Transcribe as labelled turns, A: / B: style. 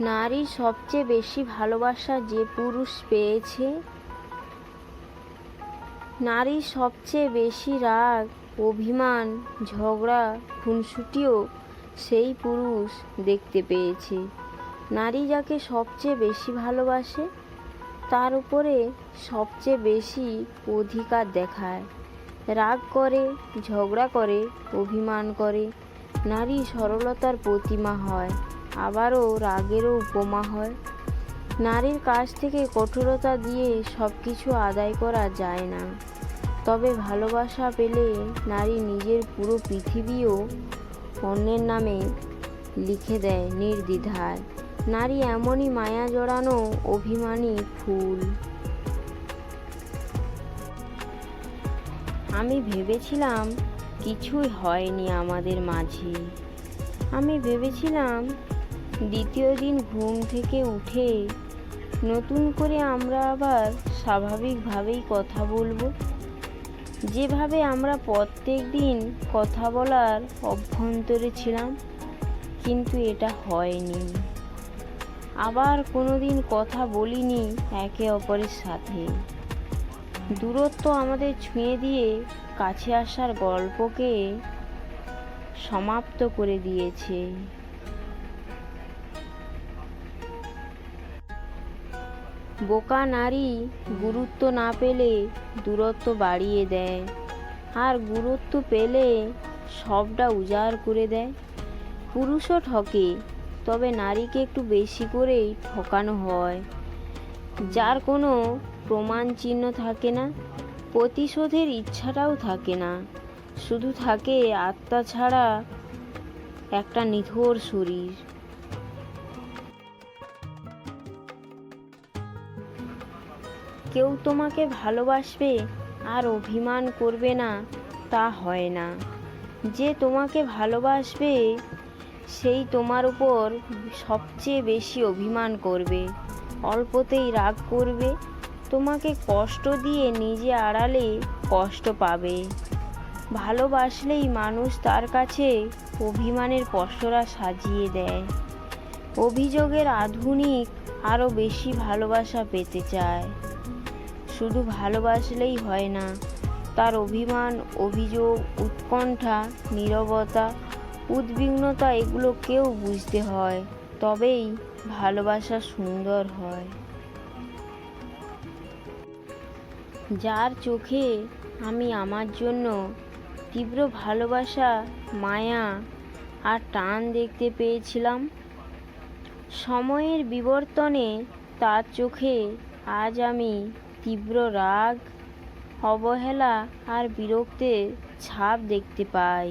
A: নারী সবচেয়ে বেশি ভালোবাসা যে পুরুষ পেয়েছে? নারী সবচেয়ে বেশি রাগ, অভিমান, ঝগড়া, খুনসুটিও সেই পুরুষ দেখতে পেয়েছে। নারী যাকে সবচেয়ে বেশি ভালোবাসে, তার উপরে সবচেয়ে বেশি অধিকার দেখায়। রাগ করে, ঝগড়া করে, অভিমান করে। নারী সরলতার প্রতিমা হয়। আবারও রাগেরও উপমা হয়। নারীর কাছ থেকে কঠোরতা দিয়ে সব কিছু আদায় করা যায় না। তবে ভালোবাসা পেলে নারী নিজের পুরো পৃথিবীও অন্যের নামে লিখে দেয় নির্দ্বিধায়। নারী এমনই মায়া জড়ানো অভিমানী ফুল। আমি ভেবেছিলাম কিছুই হয়নি আমাদের মাঝে। আমি ভেবেছিলাম দ্বিতীয় দিন ঘুম থেকে উঠে নতুন করে আমরা আবার স্বাভাবিকভাবেই কথা বলব। যেভাবে আমরা প্রত্যেক দিন কথা বলার অভ্যন্তরে ছিলাম, কিন্তু এটা হয়নি। আবার কোনো দিন কথা বলিনি একে অপরের সাথে। দূরত্ব আমাদের ছুঁয়ে দিয়ে কাছে আসার গল্পকে সমাপ্ত করে দিয়েছে। বোকা নারী গুরুত্ব না পেলে দূরত্ব বাড়িয়ে দেয়। আর গুরুত্ব পেলে সবটা উজাড় করে দেয়। পুরুষও ঠকে, তবে নারীকে একটু বেশি করেই ঠকানো হয়। যার কোনো প্রমাণ চিহ্ন থাকে না, প্রতিশোধের ইচ্ছাটাও থাকে না। শুধু থাকে আত্মা ছাড়া একটা নিথর শরীর। কেউ তোমাকে ভালোবাসবে আর অভিমান করবে না, তা হয় না। যে তোমাকে ভালোবাসবে, সেই তোমার উপর সবচেয়ে বেশি অভিমান করবে। অল্পতেই রাগ করবে, তোমাকে কষ্ট দিয়ে নিজে আড়ালে কষ্ট পাবে। ভালোবাসলেই মানুষ তার কাছে অভিমানের পসরা সাজিয়ে দেয়। অভিযোগের আধুনিক আরও বেশি ভালোবাসা পেতে চায়। শুধু ভালোবাসলেই হয় না। তার অভিমান, অভিযোগ, উৎকণ্ঠা, নীরবতা, উদ্বিগ্নতা এগুলোকেও বুঝতে হয়, তবেই ভালোবাসা সুন্দর হয়। যার চোখে আমি আমার জন্য তীব্র ভালোবাসা, মায়া আর টান দেখতে পেয়েছিলাম, সময়ের বিবর্তনে তার চোখে আজ আমি তীব্র রাগ অবহেলা আর বিরক্তের ছাপ দেখতে পাই।